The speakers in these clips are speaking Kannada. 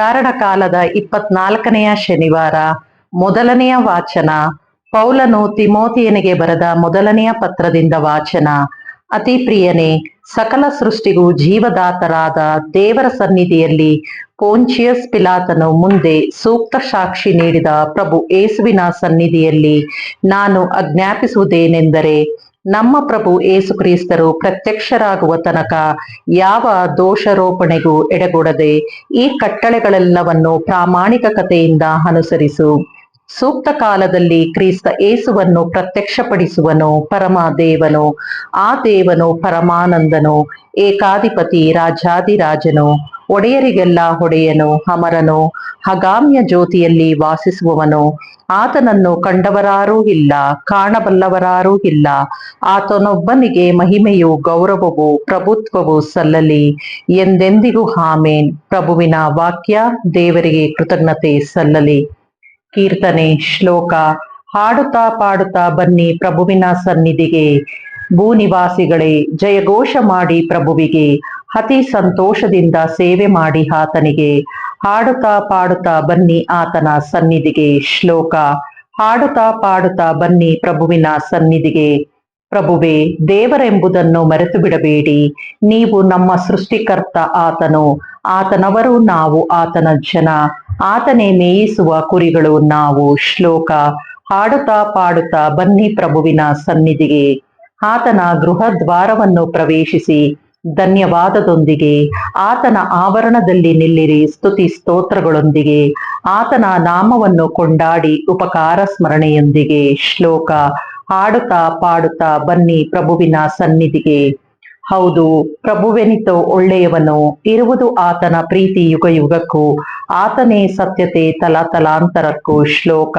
ಅವತಾರಣ ಕಾಲದ ಇಪ್ಪತ್ನಾಲ್ಕನೆಯ ಶನಿವಾರ ಮೊದಲನೆಯ ವಾಚನ. ಪೌಲನು ತಿಮೋತಿಯನಿಗೆ ಬರೆದ ಮೊದಲನೆಯ ಪತ್ರದಿಂದ ವಾಚನ. ಅತಿ ಪ್ರಿಯನೇ, ಸಕಲ ಸೃಷ್ಟಿಗೂ ಜೀವದಾತರಾದ ದೇವರ ಸನ್ನಿಧಿಯಲ್ಲಿ ಪೋಂಚಿಯಸ್ ಪಿಲಾತನು ಮುಂದೆ ಸೂಕ್ತ ಸಾಕ್ಷಿ ನೀಡಿದ ಪ್ರಭು ಏಸುವಿನ ಸನ್ನಿಧಿಯಲ್ಲಿ ನಾನು ಆಜ್ಞಾಪಿಸುವುದೇನೆಂದರೆ ನಮ್ಮ ಪ್ರಭು ಏಸು ಕ್ರಿಸ್ತರು ಪ್ರತ್ಯಕ್ಷರಾಗುವ ತನಕ ಯಾವ ದೋಷರೋಪಣೆಗೂ ಎಡೆಗೊಡದೆ ಈ ಕಟ್ಟಳೆಗಳೆಲ್ಲವನ್ನು ಪ್ರಾಮಾಣಿಕತೆಯಿಂದ ಅನುಸರಿಸು. ಸೂಕ್ತ ಕಾಲದಲ್ಲಿ ಕ್ರಿಸ್ತ ಏಸುವನ್ನು ಪ್ರತ್ಯಕ್ಷಪಡಿಸುವನು ಪರಮ ದೇವನು ಆ ದೇವನು ಪರಮಾನಂದನು, ಏಕಾಧಿಪತಿ ರಾಜಾದಿರಾಜನು ಒಡೆಯರಿಗೆಲ್ಲ ಒಡೆಯನು, ಅಮರನು ಹಗಾಮ್ಯ ಜ್ಯೋತಿಯಲ್ಲಿ ವಾಸಿಸುವವನು. ಆತನನ್ನು ಕಂಡವರಾರೂ ಇಲ್ಲ, ಕಾಣಬಲ್ಲವರಾರೂ ಇಲ್ಲ. ಆತನೊಬ್ಬನಿಗೆ ಮಹಿಮೆಯು ಗೌರವವು ಪ್ರಭುತ್ವವು ಸಲ್ಲಲಿ. ಎಂದೆಂದಿಗೂ ಆಮೇನ್. ಪ್ರಭುವಿನ ವಾಕ್ಯ ದೇವರಿಗೆ ಕೃತಜ್ಞತೆ ಸಲ್ಲಲಿ. ಕೀರ್ತನೆ, ಶ್ಲೋಕ. ಹಾಡುತ್ತಾ ಪಾಡುತ್ತಾ ಬನ್ನಿ ಪ್ರಭುವಿನ ಸನ್ನಿಧಿಗೆ. ಭೂನಿವಾಸಿಗಳೇ, ಜಯಘೋಷ ಮಾಡಿ ಪ್ರಭುವಿಗೆ. ಅತಿ ಸಂತೋಷದಿಂದ ಸೇವೆ ಮಾಡಿ ಆತನಿಗೆ. ಹಾಡುತ್ತಾ ಪಾಡುತ್ತಾ ಬನ್ನಿ ಆತನ ಸನ್ನಿಧಿಗೆ. ಶ್ಲೋಕ. ಹಾಡುತ್ತಾ ಪಾಡುತ್ತಾ ಬನ್ನಿ ಪ್ರಭುವಿನ ಸನ್ನಿಧಿಗೆ. ಪ್ರಭುವೆ, ದೇವರೆಂಬುದನ್ನು ಮರೆತು ಬಿಡಬೇಡಿ ನೀವು ನಮ್ಮ ಸೃಷ್ಟಿಕರ್ತ ಆತನು. ಆತನವರು ನಾವು ಆತನ ಜನ. ಆತನೇ ಮೇಯಿಸುವ ಕುರಿಗಳು ನಾವು ಶ್ಲೋಕ ಹಾಡುತ್ತಾ ಪಾಡುತ್ತಾ ಬನ್ನಿ ಪ್ರಭುವಿನ ಸನ್ನಿಧಿಗೆ. ಆತನ ಗೃಹ ದ್ವಾರವನ್ನು ಪ್ರವೇಶಿಸಿ ಧನ್ಯವಾದದೊಂದಿಗೆ. ಆತನ ಆವರಣದಲ್ಲಿ ನಿಲ್ಲಿರಿ ಸ್ತುತಿ ಸ್ತೋತ್ರಗಳೊಂದಿಗೆ. ಆತನ ನಾಮವನ್ನು ಕೊಂಡಾಡಿ ಉಪಕಾರ ಸ್ಮರಣೆಯೊಂದಿಗೆ. ಶ್ಲೋಕ ಹಾಡುತ್ತಾ ಪಾಡುತ್ತಾ ಬನ್ನಿ ಪ್ರಭುವಿನ ಸನ್ನಿಧಿಗೆ. ಹೌದು ಪ್ರಭುವೆನಿತೋ ಒಳ್ಳೆಯವನು, ಇರುವುದು ಆತನ ಪ್ರೀತಿ ಯುಗ ಯುಗಕ್ಕೂ ಆತನೇ ಸತ್ಯತೆ ತಲತಲಾಂತರಕ್ಕೂ ಶ್ಲೋಕ.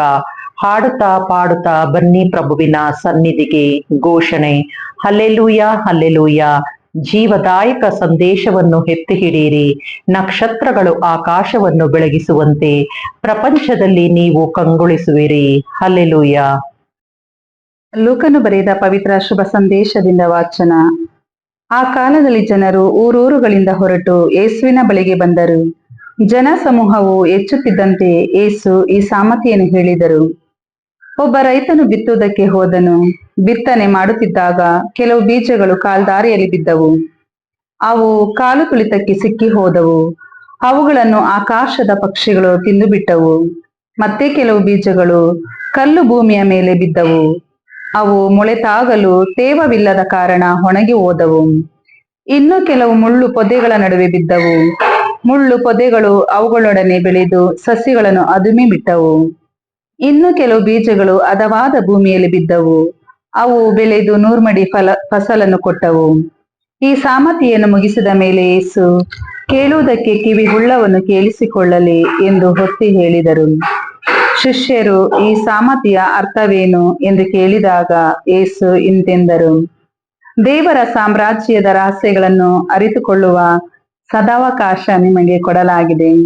ಹಾಡುತ್ತಾ ಪಾಡುತ್ತಾ ಬನ್ನಿ ಪ್ರಭುವಿನ ಸನ್ನಿಧಿಗೆ ಘೋಷಣೆ. Hallelujah hallelujah. ಜೀವದಾಯಕ ಸಂದೇಶವನ್ನು ಎತ್ತಿ ಹಿಡಿಯಿರಿ ನಕ್ಷತ್ರಗಳು ಆಕಾಶವನ್ನು ಬೆಳಗಿಸುವಂತೆ ಪ್ರಪಂಚದಲ್ಲಿ ನೀವು ಕಂಗೊಳಿಸುವಿರಿ. ಹಲ್ಲೆಲೂಯ. ಲೋಕನು ಬರೆದ ಪವಿತ್ರ ಶುಭ ಸಂದೇಶದಿಂದ ವಾಚನ. ಆ ಕಾಲದಲ್ಲಿ ಜನರು ಊರೂರುಗಳಿಂದ ಹೊರಟು ಯೇಸುವಿನ ಬಳಿಗೆ ಬಂದರು. ಜನ ಸಮೂಹವು ಹೆಚ್ಚುತ್ತಿದ್ದಂತೆ ಏಸು ಈ ಸಾಮತಿಯನ್ನು ಹೇಳಿದರು. ಒಬ್ಬ ರೈತನು ಬಿತ್ತುವುದಕ್ಕೆ ಹೋದನು. ಬಿತ್ತನೆ ಮಾಡುತ್ತಿದ್ದಾಗ ಕೆಲವು ಬೀಜಗಳು ಕಾಲ್ದಾರಿಯಲ್ಲಿ ಬಿದ್ದವು. ಅವು ಕಾಲು ತುಳಿತಕ್ಕೆ ಸಿಕ್ಕಿ ಹೋದವು. ಅವುಗಳನ್ನು ಆಕಾಶದ ಪಕ್ಷಿಗಳು ತಿಂದು ಬಿಟ್ಟವು ಮತ್ತೆ ಕೆಲವು ಬೀಜಗಳು ಕಲ್ಲು ಭೂಮಿಯ ಮೇಲೆ ಬಿದ್ದವು. ಅವು ಮೊಳೆತಾಗಲು ತೇವವಿಲ್ಲದ ಕಾರಣ ಒಣಗಿ ಹೋದವು. ಇನ್ನು ಕೆಲವು ಮುಳ್ಳು ಪೊದೆಗಳ ನಡುವೆ ಬಿದ್ದವು. ಮುಳ್ಳು ಪೊದೆಗಳು ಅವುಗಳೊಡನೆ ಬೆಳೆದು ಸಸ್ಯಗಳನ್ನು ಅದುಮಿ ಬಿಟ್ಟವು. ಇನ್ನು ಕೆಲವು ಬೀಜಗಳು ಹದವಾದ ಭೂಮಿಯಲ್ಲಿ ಬಿದ್ದವು. ಅವು ಬೆಳೆದು ನೂರ್ಮಡಿ ಫಲ, ಫಸಲನ್ನು ಕೊಟ್ಟವು. ಈ ಸಾಮತಿಯನ್ನು ಮುಗಿಸಿದ ಮೇಲೆ ಯೇಸು ಕೇಳುವುದಕ್ಕೆ ಕಿವಿ ಹುಳ್ಳವನ್ನು ಕೇಳಿಸಿಕೊಳ್ಳಲಿ ಎಂದು ಹೊತ್ತಿ ಹೇಳಿದರು. ಶಿಷ್ಯರು, ಈ ಸಾಮತಿಯ ಅರ್ಥವೇನು ಎಂದು ಕೇಳಿದಾಗ ಏಸು ಇಂತೆಂದರು. ದೇವರ ಸಾಮ್ರಾಜ್ಯದ ರಹಸ್ಯಗಳನ್ನು ಅರಿತುಕೊಳ್ಳುವ ಸದಾವಕಾಶ ನಿಮಗೆ ಕೊಡಲಾಗಿದೆ.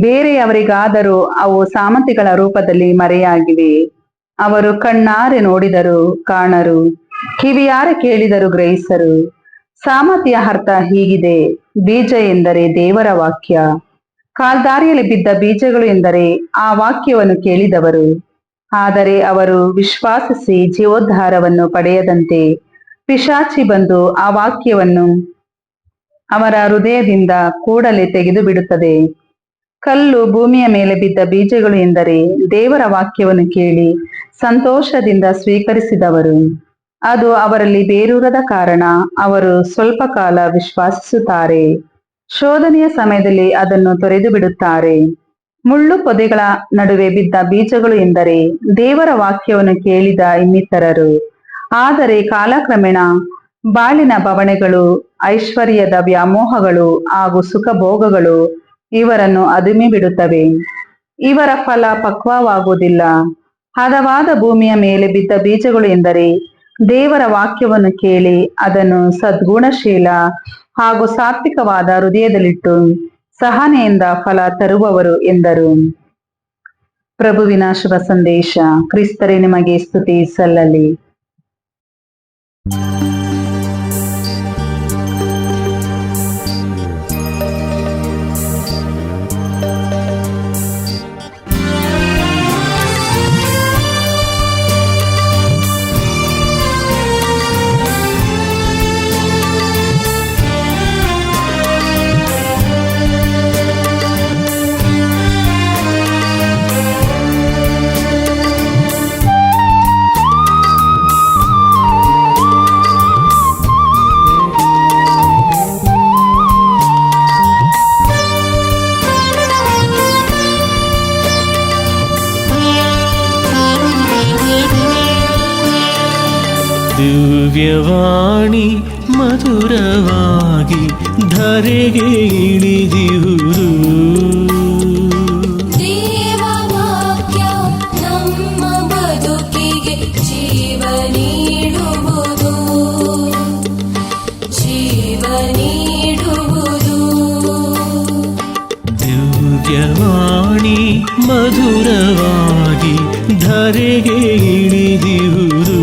ಬೇರೆಯವರಿಗಾದರೂ ಅವು ಸಾಮತಿಗಳ ರೂಪದಲ್ಲಿ ಮರೆಯಾಗಿವೆ. ಅವರು ಕಣ್ಣಾರೆ ನೋಡಿದರು ಕಾಣರು, ಕಿವಿಯಾರೆ ಕೇಳಿದರು ಗ್ರಹಿಸರು. ಸಾಮತಿಯ ಅರ್ಥ ಹೀಗಿದೆ. ಬೀಜ ಎಂದರೆ ದೇವರ ವಾಕ್ಯ. ಕಾಲ್ದಾರಿಯಲ್ಲಿ ಬಿದ್ದ ಬೀಜಗಳು ಎಂದರೆ ಆ ವಾಕ್ಯವನ್ನು ಕೇಳಿದವರು. ಆದರೆ ಅವರು ವಿಶ್ವಾಸಿಸಿ ಜೀವೋದ್ಧಾರವನ್ನು ಪಡೆಯದಂತೆ ಪಿಶಾಚಿ ಬಂದು ಆ ವಾಕ್ಯವನ್ನು ಅವರ ಹೃದಯದಿಂದ ಕೂಡಲೇ ತೆಗೆದು ಬಿಡುತ್ತದೆ. ಕಲ್ಲು ಭೂಮಿಯ ಮೇಲೆ ಬಿದ್ದ ಬೀಜಗಳು ಎಂದರೆ ದೇವರ ವಾಕ್ಯವನ್ನು ಕೇಳಿ ಸಂತೋಷದಿಂದ ಸ್ವೀಕರಿಸಿದವರು. ಅದು ಅವರಲ್ಲಿ ಬೇರೂರದ ಕಾರಣ ಅವರು ಸ್ವಲ್ಪ ಕಾಲ ವಿಶ್ವಾಸಿಸುತ್ತಾರೆ. ಶೋಧನೆಯ ಸಮಯದಲ್ಲಿ ಅದನ್ನು ತೊರೆದು ಬಿಡುತ್ತಾರೆ. ಮುಳ್ಳು ಪೊದೆಗಳ ನಡುವೆ ಬಿದ್ದ ಬೀಜಗಳು ಎಂದರೆ ದೇವರ ವಾಕ್ಯವನ್ನು ಕೇಳಿದ ಇನ್ನಿತರರು. ಆದರೆ ಕಾಲಕ್ರಮೇಣ ಬಾಳಿನ ಬವಣೆಗಳು, ಐಶ್ವರ್ಯದ ವ್ಯಾಮೋಹಗಳು ಹಾಗೂ ಸುಖಭೋಗಗಳು ಇವರನ್ನು ಅದುಮಿ ಬಿಡುತ್ತವೆ ಇವರ ಫಲ ಪಕ್ವವಾಗುವುದಿಲ್ಲ. ಹದವಾದ ಭೂಮಿಯ ಮೇಲೆ ಬಿದ್ದ ಬೀಜಗಳು ಎಂದರೆ ದೇವರ ವಾಕ್ಯವನ್ನು ಕೇಳಿ ಅದನ್ನು ಸದ್ಗುಣಶೀಲ ಹಾಗೂ ಸಾತ್ವಿಕವಾದ ಹೃದಯದಲ್ಲಿಟ್ಟು ಸಹನೆಯಿಂದ ಫಲ ತರುವವರು ಎಂದರು. ಪ್ರಭುವಿನ ಶುಭ ಸಂದೇಶ, ಕ್ರಿಸ್ತರೇ, ನಿಮಗೆ ಸ್ತುತಿ ಸಲ್ಲಲಿ. ದಿವ್ಯವಾಣಿ ಮಧುರವಾಗಿ ಧರೆಗೆ ಇಳಿದಿರುವುದು. ಮಧುರವಾಗಿ ಧರೆಗೆ ಬದುಕಿಗೆ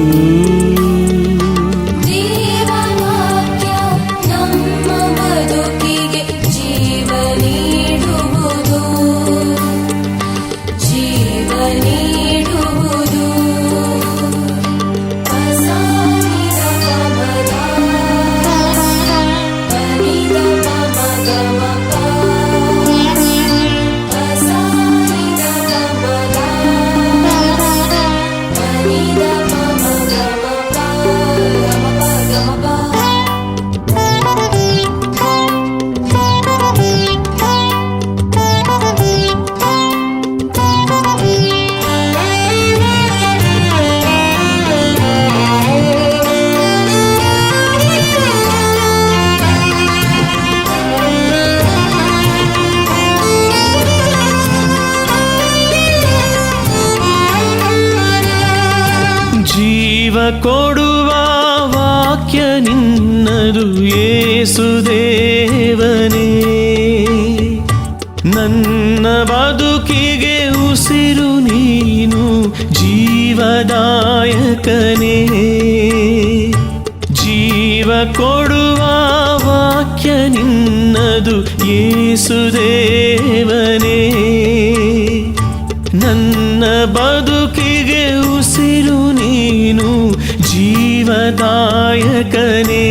ಜೀವ ಕೊಡುವ ವಾಕ್ಯ ನಿನ್ನದು ಏಸುದೇವನೇ ನನ್ನ ಬದುಕಿಗೆ ಉಸಿರು ನೀನು ಜೀವದಾಯಕನೇ. ಜೀವ ಕೊಡುವ ವಾಕ್ಯ ನಿನ್ನದು ಏಸುದೇವನೇ ನನ್ನ ಬದುಕಿಗೆ ಜೀವದಾಯಕನೇ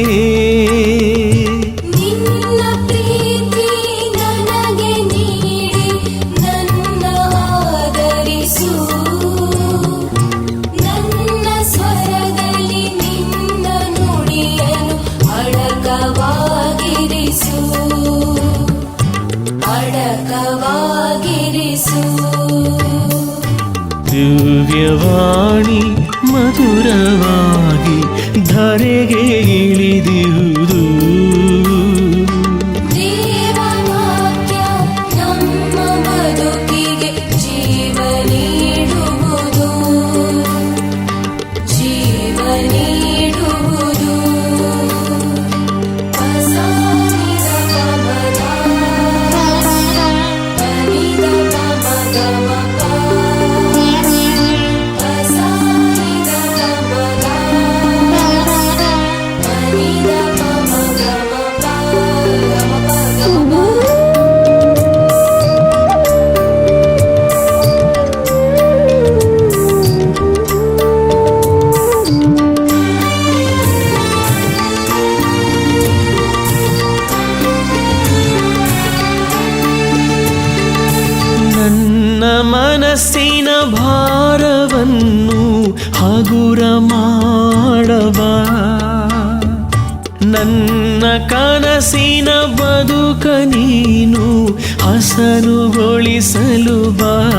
ಕನಸಿನ ಬದುಕ ನೀನು ಹಸನುಗೊಳಿಸಲು ಬಾ.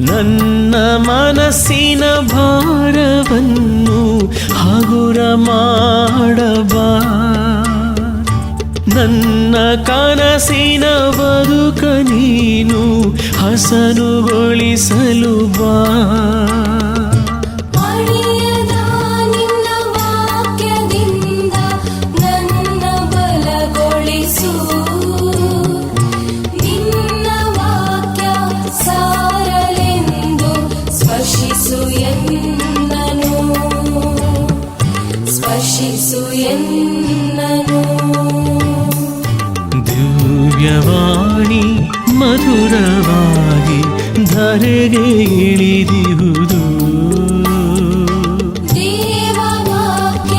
ನನ್ನ ಮನಸ್ಸಿನ ಭಾರವನ್ನು ಹಗುರ ಮಾಡಬಾ ನನ್ನ ಕನಸಿನ ಬದುಕ ನೀನು ಹಸನುಗೊಳಿಸಲು ಬಾ. రక్షిసు ఎన్నను ದಿವ್ಯವಾಣಿ ಮಧುರವಾಗಿ ಧರೆಗೆ ಇಳಿದಿರುವುದು ದೇವವಾಕ್ಯ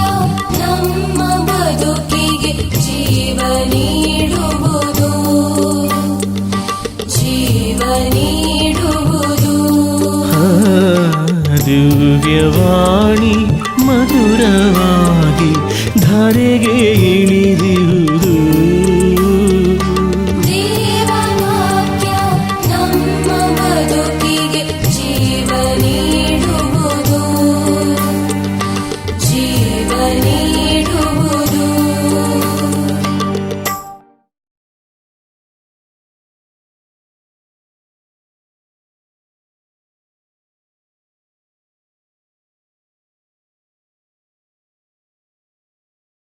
ನಮ್ಮ ಬದುಕಿಗೆ ಜೀವ ನೀಡುವುದು ಜೀವ ನೀಡುವುದು ದಿವ್ಯವಾ ದಾರಿಗೆ ಇಳಿದಿರುವುದು ಜೀವನ